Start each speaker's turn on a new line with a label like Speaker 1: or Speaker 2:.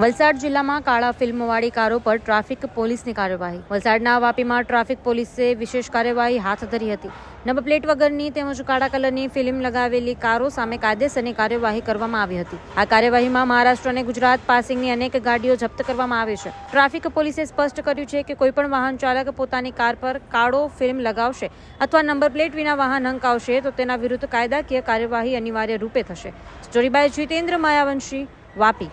Speaker 1: વલસાડ જિલ્લામાં કાળા ફિલ્મવાળી કારો પર ટ્રાફિક પોલીસની કાર્યવાહી. વલસાડના વાપીમાં ટ્રાફિક પોલીસે વિશેષ કાર્યવાહી હાથ ધરી હતી. નંબર પ્લેટ વગરની તેમજ કાળા કલરની ફિલ્મ લગાવેલી કારો સામે કાયદેસરની કાર્યવાહી કરવામાં આવી હતી. આ કાર્યવાહીમાં મહારાષ્ટ્ર અને ગુજરાત પાસિંગની અનેક ગાડીઓ જપ્ત કરવામાં આવી છે. ટ્રાફિક પોલીસે સ્પષ્ટ કર્યું છે કે કોઈપણ વાહન ચાલક પોતાની કાર પર કાળો ફિલ્મ લગાવશે અથવા નંબર પ્લેટ વિના વાહન હંકાવશે તો તેના વિરુદ્ધ કાયદાકીય કાર્યવાહી અનિવાર્ય રૂપે થશે. Story by Jitendra Mayavanshi, Vapi.